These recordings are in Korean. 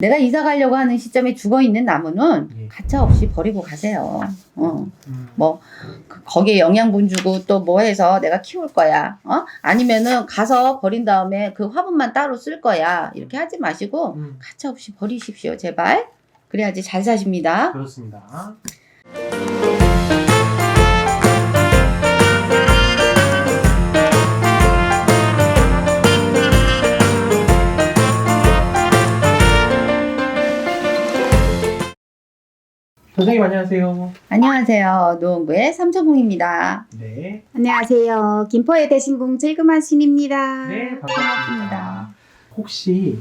내가 이사 가려고 하는 시점에 죽어 있는 나무는 예. 가차 없이 버리고 가세요. 어. 음. 뭐 그- 거기에 영양분 주고 또 뭐 해서 내가 키울 거야. 어? 아니면은 가서 버린 다음에 그 화분만 따로 쓸 거야. 이렇게 하지 마시고 음. 가차 없이 버리십시오, 제발. 그래야지 잘 사십니다. 그렇습니다. 선생님 안녕하세요. 안녕하세요. 노원구의 삼천궁입니다. 네. 안녕하세요. 김포의 대신궁 즐금한 신입니다. 네, 반갑습니다. 반갑습니다. 혹시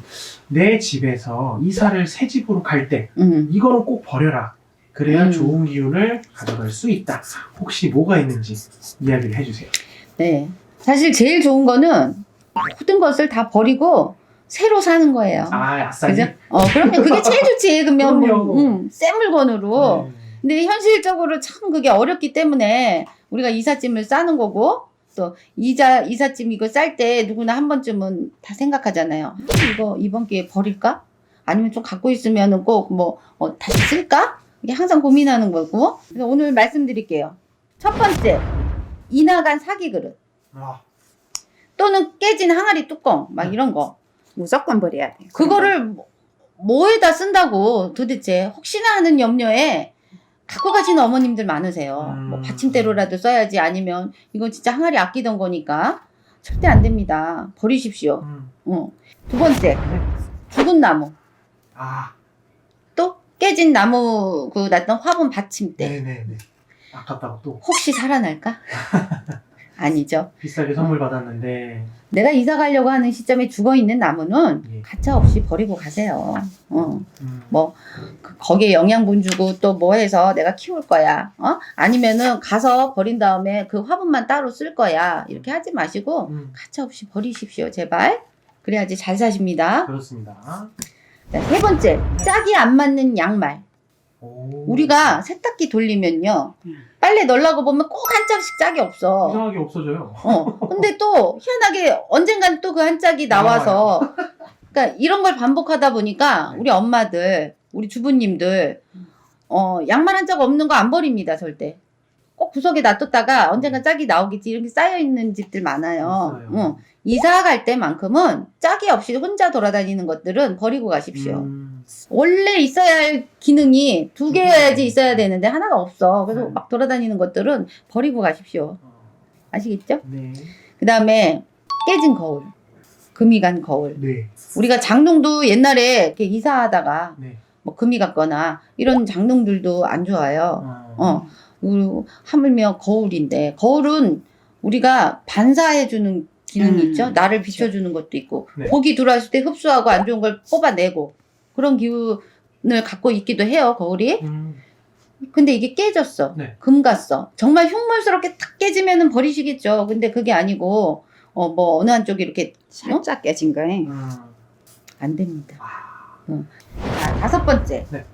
내 집에서 이사를 새 집으로 갈 때 음. 이거는 꼭 버려라. 그래야 음. 좋은 기운을 가져갈 수 있다. 혹시 뭐가 있는지 이야기를 해주세요. 네. 사실 제일 좋은 거는 모든 것을 다 버리고 새로 사는 거예요. 아, 아싸리. 그죠? 어, 그러면 그게 제일 좋지. 그러면 뭐. 음, 센 물건으로. 네. 근데 현실적으로 참 그게 어렵기 때문에 우리가 이삿짐을 싸는 거고 또 이자 이삿짐 이거 쌀 때 누구나 한 번쯤은 다 생각하잖아요. 이거 이번 기회에 버릴까? 아니면 좀 갖고 있으면은 꼭뭐 어, 다시 쓸까? 이게 항상 고민하는 거고. 그래서 오늘 말씀드릴게요. 첫 번째 이나간 사기 그릇 아, 또는 깨진 항아리 뚜껑 막 이런 거. 무조건 버려야 돼요. 그거를 뭐- 뭐에다 쓴다고 도대체 혹시나 하는 염려에 갖고 가시는 어머님들 많으세요. 음. 뭐 받침대로라도 써야지 아니면 이건 진짜 항아리 아끼던 거니까 절대 안 됩니다. 버리십시오. 음. 어. 두 번째 네. 죽은 나무 아, 또 깨진 나무 그 났던 화분 받침대 네네네. 아깝다고 또 혹시 살아날까? 아니죠. 비싸게 선물 받았는데 내가 이사 가려고 하는 시점에 죽어 있는 나무는 예. 가차 없이 버리고 가세요. 어. 음. 뭐 그- 거기에 영양분 주고 또 뭐 해서 내가 키울 거야. 어? 아니면은 가서 버린 다음에 그 화분만 따로 쓸 거야. 이렇게 하지 마시고 음. 가차 없이 버리십시오, 제발. 그래야지 잘 사십니다. 그렇습니다. 자, 세 번째, 짝이 안 맞는 양말. 오. 우리가 세탁기 돌리면요. 음. 빨래 넣으려고 보면 꼭 한 짝씩 짝이 없어. 이상하게 없어져요. 어. 근데 또 희한하게 언젠간 또 그 한 짝이 나와서 그러니까 이런 걸 반복하다 보니까 네. 우리 엄마들, 우리 주부님들 어, 양말 한 짝 없는 거 안 버립니다, 절대. 꼭 구석에 놔뒀다가 언젠가 짝이 나오겠지 이렇게 쌓여 있는 집들 많아요. 있어요. 응. 이사 갈 때만큼은 짝이 없이 혼자 돌아다니는 것들은 버리고 가십시오. 음. 원래 있어야 할 기능이 두 개여야지 있어야 되는데 하나가 없어. 그래서 네. 막 돌아다니는 것들은 버리고 가십시오. 어, 아시겠죠? 네. 그 다음에 깨진 거울. 금이 간 거울. 네. 우리가 장롱도 옛날에 이렇게 이사하다가 네. 뭐 금이 갔거나 이런 장롱들도 안 좋아요. 어. 어. 그리고 하물며 거울인데 거울은 우리가 반사해 주는 기능이 음, 있죠. 나를 비춰주는 것도 있고 네. 고기 들어왔을 때 흡수하고 안 좋은 걸 뽑아내고 그런 기운을 갖고 있기도 해요. 거울이. 음. 근데 이게 깨졌어. 네. 금 갔어. 정말 흉물스럽게 탁 깨지면은 버리시겠죠. 근데 그게 아니고 어 뭐 어느 한쪽이 이렇게 살짝 깨진 거예요. 음. 안 됩니다. 아. 자, 다섯 번째. 네.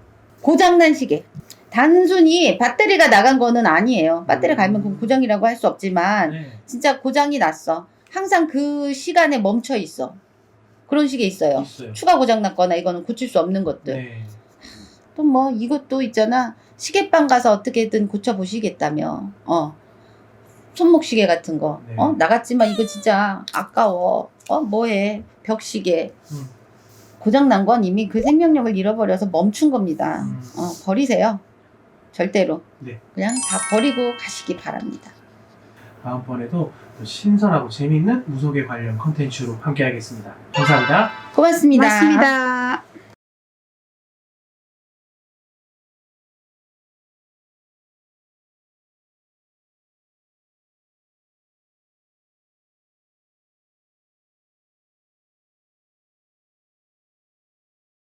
고장난 시계. 단순히 배터리가 나간 거는 아니에요. 배터리 음. 갈면 그건 고장이라고 할 수 없지만 네. 진짜 고장이 났어. 항상 그 시간에 멈춰 있어. 그런 시계 있어요. 있어요. 추가 고장 났거나 이거는 고칠 수 없는 것들. 네. 또 뭐 이것도 있잖아. 시계방 가서 어떻게든 고쳐 보시겠다며. 어. 손목 시계 같은 거. 네. 어? 나갔지만 이거 진짜 아까워. 어, 뭐해? 벽 시계. 음. 고장 난 건 이미 그 생명력을 잃어버려서 멈춘 겁니다. 음. 어, 버리세요. 절대로. 네. 그냥 다 버리고 가시기 바랍니다. 다음번에도 또 신선하고 재미있는 무속에 관련 컨텐츠로 함께 하겠습니다. 감사합니다. 고맙습니다. 고맙습니다.